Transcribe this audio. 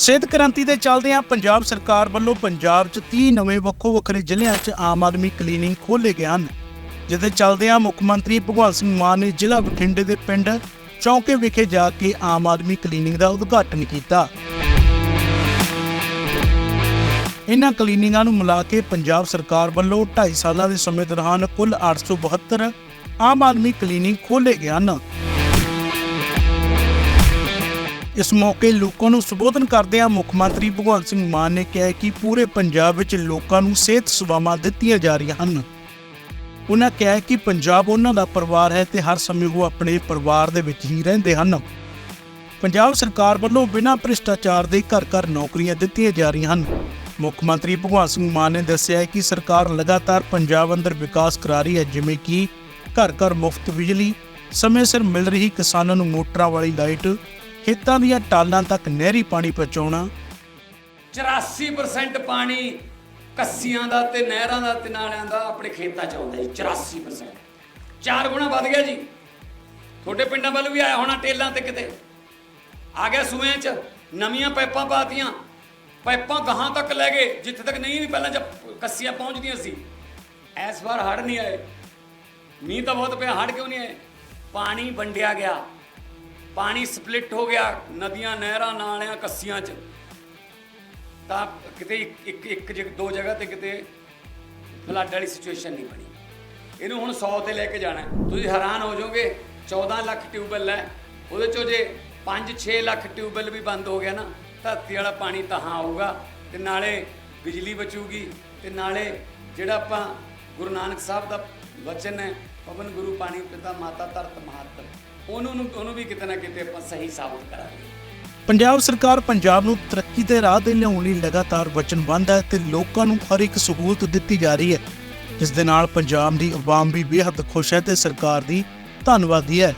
ਸਿਹਤ ਕ੍ਰਾਂਤੀ ਦੇ ਚੱਲਦਿਆਂ ਪੰਜਾਬ ਸਰਕਾਰ ਵੱਲੋਂ ਪੰਜਾਬ 'ਚ 30 ਨਵੇਂ ਵੱਖੋ ਵੱਖਰੇ ਜ਼ਿਲ੍ਹਿਆਂ 'ਚ ਆਮ ਆਦਮੀ ਕਲੀਨਿਕ ਖੋਲ੍ਹੇ ਗਏ ਹਨ ਜਿਹਦੇ ਚੱਲਦਿਆਂ ਮੁੱਖ ਮੰਤਰੀ ਭਗਵੰਤ ਸਿੰਘ ਮਾਨ ਨੇ ਜ਼ਿਲ੍ਹਾ ਬਠਿੰਡੇ ਦੇ ਪਿੰਡ ਚੌਂਕੇ ਵਿਖੇ ਜਾ ਕੇ ਆਮ ਆਦਮੀ ਕਲੀਨਿਕ ਦਾ ਉਦਘਾਟਨ ਕੀਤਾ। ਇਹਨਾਂ ਕਲੀਨਿਕਾਂ ਨੂੰ ਮਿਲਾ ਕੇ ਪੰਜਾਬ ਸਰਕਾਰ ਵੱਲੋਂ 2.5 ਸਾਲਾਂ ਦੇ ਸਮੇਂ ਦੌਰਾਨ ਕੁੱਲ 872 ਆਮ ਆਦਮੀ ਕਲੀਨਿਕ ਖੋਲ੍ਹੇ ਗਏ ਹਨ। ਇਸ ਮੌਕੇ ਲੋਕਾਂ ਨੂੰ ਸੰਬੋਧਨ ਕਰਦਿਆਂ ਮੁੱਖ ਮੰਤਰੀ ਭਗਵੰਤ ਸਿੰਘ ਮਾਨ ਨੇ ਕਿਹਾ ਕਿ ਪੂਰੇ ਪੰਜਾਬ ਵਿੱਚ ਲੋਕਾਂ ਨੂੰ ਸਿਹਤ ਸੇਵਾਵਾਂ ਦਿੱਤੀਆਂ ਜਾ ਰਹੀਆਂ ਹਨ। ਉਹਨਾਂ ਕਿਹਾ ਕਿ ਪੰਜਾਬ ਉਹਨਾਂ ਦਾ ਪਰਿਵਾਰ ਹੈ ਤੇ ਹਰ ਸਮੇਂ ਉਹ ਆਪਣੇ ਪਰਿਵਾਰ ਦੇ ਵਿੱਚ ਹੀ ਰਹਿੰਦੇ ਹਨ। ਪੰਜਾਬ ਸਰਕਾਰ ਵੱਲੋਂ ਬਿਨਾਂ ਭ੍ਰਿਸ਼ਟਾਚਾਰ ਦੇ ਘਰ ਘਰ ਨੌਕਰੀਆਂ ਦਿੱਤੀਆਂ ਜਾ ਰਹੀਆਂ ਹਨ। ਮੁੱਖ ਮੰਤਰੀ ਭਗਵੰਤ ਸਿੰਘ ਮਾਨ ਨੇ ਦੱਸਿਆ ਹੈ ਕਿ ਸਰਕਾਰ ਲਗਾਤਾਰ ਪੰਜਾਬ ਅੰਦਰ ਵਿਕਾਸ ਕਰਾ ਰਹੀ ਹੈ, ਜਿਵੇਂ ਕਿ ਘਰ ਘਰ ਮੁਫਤ ਬਿਜਲੀ, ਸਮੇਂ ਸਿਰ ਮਿਲ ਰਹੀ ਕਿਸਾਨਾਂ ਨੂੰ ਮੋਟਰਾਂ ਵਾਲੀ ਲਾਈਟ ਖੇਤਾਂ ਦੀਆਂ ਟਾਲਾਂ ਤੱਕ ਨਹਿਰੀ ਪਾਣੀ ਪਹੁੰਚਾਉਣਾ। 84% ਪਾਣੀ ਕੱਸੀਆਂ ਦਾ ਤੇ ਨਹਿਰਾਂ ਦਾ ਤੇ ਨਾਲਿਆਂ ਦਾ ਆਪਣੇ ਖੇਤਾਂ ਚ ਆਉਂਦਾ ਜੀ 84% ਚਾਰ ਗੁਣਾ ਵੱਧ ਗਿਆ ਜੀ। ਤੁਹਾਡੇ ਪਿੰਡਾਂ ਵੱਲ ਵੀ ਆਇਆ ਹੋਣਾ ਟੇਲਾਂ ਤੇ ਕਿਤੇ। ਆ ਗਿਆ ਸੂਆਂ ਚ, ਨਵੀਆਂ ਪਾਈਪਾਂ ਪਾਤੀਆਂ। ਪਾਈਪਾਂ ਗਾਹਾਂ ਤੱਕ ਲੈ ਗਏ, ਜਿੱਥੇ ਤੱਕ ਨਹੀਂ ਵੀ ਪਹਿਲਾਂ ਜਦ ਕੱਸੀਆਂ ਪਹੁੰਚਦੀਆਂ ਸੀ। ਇਸ ਵਾਰ ਹੜ ਨਹੀਂ ਆਏ। ਮੀਂਹ ਤਾਂ ਬਹੁਤ ਪਿਆ ਹੜ ਕਿਉਂ ਨਹੀਂ ਆਏ? ਪਾਣੀ ਵੰਡਿਆ ਗਿਆ। ਪਾਣੀ ਸਪਲਿਟ ਹੋ ਗਿਆ, ਨਦੀਆਂ ਨਹਿਰਾਂ ਨਾਲਿਆਂ ਕੱਸੀਆਂ 'ਚ। ਤਾਂ ਕਿਤੇ ਇੱਕ ਇੱਕ ਇੱਕ ਜਗ ਦੋ ਜਗ੍ਹਾ ਤੇ ਕਿਤੇ ਫਲੱਡ ਵਾਲੀ ਸਿਚੁਏਸ਼ਨ ਨਹੀਂ ਬਣੀ। ਇਹਨੂੰ ਹੁਣ 100 ਤੇ ਲੈ ਕੇ ਜਾਣਾ ਤੁਸੀਂ ਹੈਰਾਨ ਹੋ ਜਾਓਗੇ 14 ਲੱਖ ਟਿਊਬਵੈੱਲ ਹੈ। ਉਹਦੇ ਚੋਂ ਜੇ 5-6 ਲੱਖ ਟਿਊਬਵੈੱਲ ਵੀ ਬੰਦ ਹੋ ਗਿਆ ਨਾ, ਧਰਤੀ ਵਾਲਾ ਪਾਣੀ ਤਾਂ ਆਊਗਾ ਤੇ ਨਾਲੇ ਬਿਜਲੀ ਬਚੂਗੀ ਤੇ ਨਾਲੇ ਜਿਹੜਾ ਆਪਾਂ ਗੁਰੂ ਨਾਨਕ ਸਾਹਿਬ ਦਾ ਵਚਨ ਹੈ, ਪਵਨ ਗੁਰੂ ਪਾਣੀ ਪਿਤਾ ਮਾਤਾ ਧਰਤ ਮਹੱਤ ਉਹਨੂੰ ਨੂੰ- ਉਹਨੂੰ ਵੀ ਕਿਤੇ ਨਾ ਕਿਤੇ ਆਪਾਂ ਸਹੀ ਸਾਬਤ ਕਰਾਂਗੇ। ਪੰਜਾਬ ਸਰਕਾਰ ਪੰਜਾਬ ਨੂੰ ਤਰੱਕੀ ਦੇ ਰਾਹ ਤੇ ਲਿਆਉਣ ਲਈ ਲਗਾਤਾਰ ਵਚਨਬੱਧ ਹੈ ਤੇ ਲੋਕਾਂ ਨੂੰ ਹਰ ਇੱਕ ਸਹੂਲਤ ਦਿੱਤੀ ਜਾ ਰਹੀ ਹੈ। ਜਿਸ ਦੇ ਨਾਲ ਪੰਜਾਬ ਦੀ ਆਵਾਮ ਵੀ ਬੇਹੱਦ ਖੁਸ਼ ਹੈ ਤੇ ਸਰਕਾਰ ਦੀ ਧੰਨਵਾਦੀ ਹੈ।